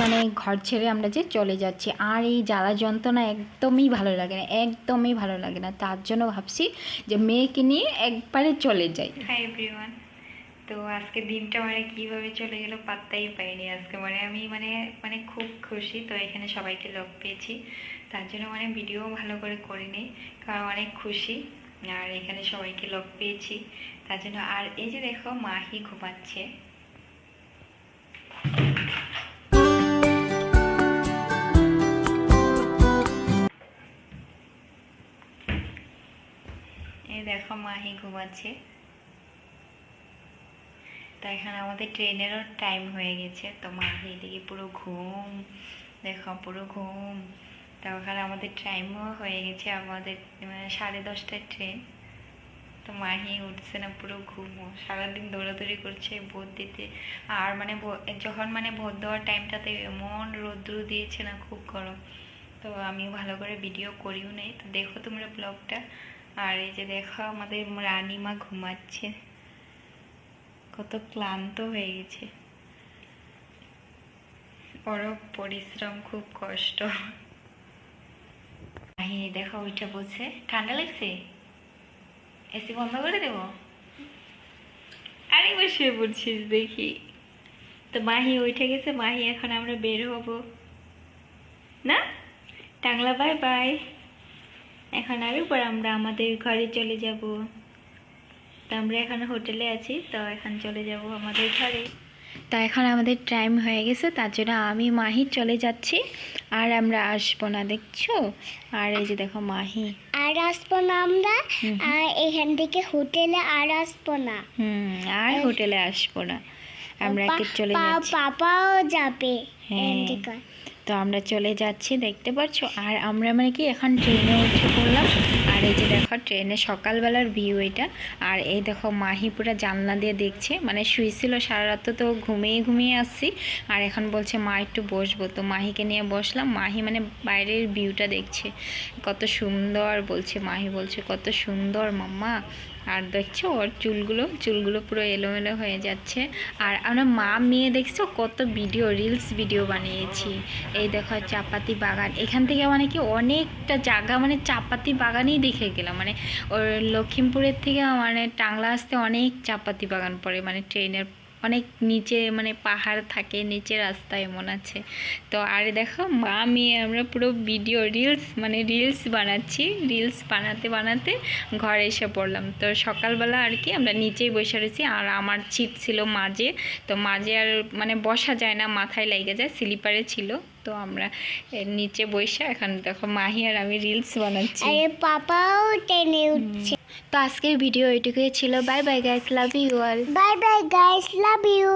মানে ঘর ছেড়ে আমরা যে চলে যাচ্ছি, আর এই জ্বালা যন্ত্রণা একদমই ভালো লাগে না, একদমই ভালো লাগে না। তার জন্য ভাবছি যে মেয়েকে নিয়ে একবারে চলে যাই। এভরিওয়ান তো আজকে দিনটা মানে কীভাবে চলে গেল পাত্তাই পাইনি আজকে। মানে আমি মানে মানে খুব খুশি। তো এখানে সবাইকে লোক পেয়েছি। তার জন্য মানে ভিডিও ভালো করে করিনি, কারণ অনেক খুশি। আর এখানে সবাইকে লোক পেয়েছি। তার জন্য আর এই যে দেখো মাহি ঘুমাচ্ছে। এই দেখো মাহি ঘুমাচ্ছে। তো এখানে আমাদের ট্রেনেরও টাইম হয়ে গেছে। তো মাহি এদিকে পুরো ঘুম, দেখো পুরো ঘুম। তো ওখানে আমাদের টাইমও হয়ে গেছে আমাদের মানে সাড়ে দশটায় ট্রেন তো মাহি উঠছে না, পুরো ঘুমও সারাদিন দৌড়াদৌড়ি করছে, ভোট দিতে। আর মানে যখন মানে ভোট দেওয়ার টাইমটাতে এমন রৌদ্র দিয়েছে না, খুব গরম। তো আমি ভালো করে ভিডিও করিও নাই। তো দেখো তোমরা ব্লগটা আর এই যে দেখো আমাদের রানীমা ঘুমাচ্ছে। কত ক্লান্ত হয়ে গেছে। ওরও পরিশ্রম খুব কষ্ট। দেখো ওইটা বলছে, ঠান্ডা লাগছে? এসি বন্ধ করে দেবো? আরে বসে পড়ছিস দেখি। তো মাহি উঠে গেছে, মাহি, এখন আমরা বের হব। না? Tangla, bye bye. এখন আর উপর আমরা আমাদের ঘরে চলে যাব। তো আমরা এখন হোটেলে আছি তো এখন চলে যাব আমাদের ঘরে। তা এখন আমাদের টাইম হয়ে গেছে তার জন্য আমি মাহি চলে যাচ্ছি। আর আমরা আসব না দেখছ? আর এই যে দেখো মাহি। আর আসব না আমরা? আর এখান থেকে হোটেলে আর আসব না। হুম আর হোটেলে আসব না। আমরা চলে যাচ্ছি। পাপাও যাবে। হ্যাঁ। তো আমরা চলে যাচ্ছি, দেখতে পাচ্ছ আর আমরা মানে কি এখন ট্রেনে উঠে পড়লাম। আর এই যে দেখো ট্রেনে সকালবেলার ভিউ এটা। আর এই দেখো, মাহি পুরো জানলা দিয়ে দেখছে। মানে শুয়েছিল সারা রাত তো ঘুমিয়ে ঘুমিয়ে আসছি। আর এখন বলছে, মা, একটু বসবো। তো মাহিকে নিয়ে বসলাম। মাহি মানে বাইরের ভিউটা দেখছে। কত সুন্দর বলছে মাহি। বলছে, কত সুন্দর মাম্মা। আর দেখছ, ওর চুলগুলো চুলগুলো পুরো এলোমেলো হয়ে যাচ্ছে। আর আমরা মা, মেয়ে দেখছ, কত ভিডিও রিলস ভিডিও বানিয়েছি। এই দেখো, চাপাতি বাগান। এখান থেকে মানে কি অনেকটা জায়গা মানে চাপাতি বাগানই দেখে গেলাম। মানে ওর লক্ষ্মীপুরের থেকে মানে টাংলা আসতে অনেক চাপাতি বাগান পড়ে মানে ট্রেনের অনেক নিচে মানে পাহাড় থাকে, নিচে রাস্তা এমন আছে। তো আর দেখো, মা মেয়ে আমরা পুরো ভিডিও রিলস মানে রিলস বানাচ্ছি। রিলস বানাতে বানাতে ঘরে এসে পড়লাম। তো সকালবেলা আর কি আমরা নিচেই বসে রয়েছি। আর আমার ছিট ছিল মাঝে। তো মাঝে আর মানে বসা যায় না, মাথায় লেগে যায়, স্লিপারে ছিল। তো আমরা নিচে বসে এখন দেখো, মাহি আর আমি রিলস বানাচ্ছি। পাপাও ট্রেনে উঠছে। তো আজকের ভিডিও এটুকুই ছিল। Bye bye guys love you all bye bye guys love you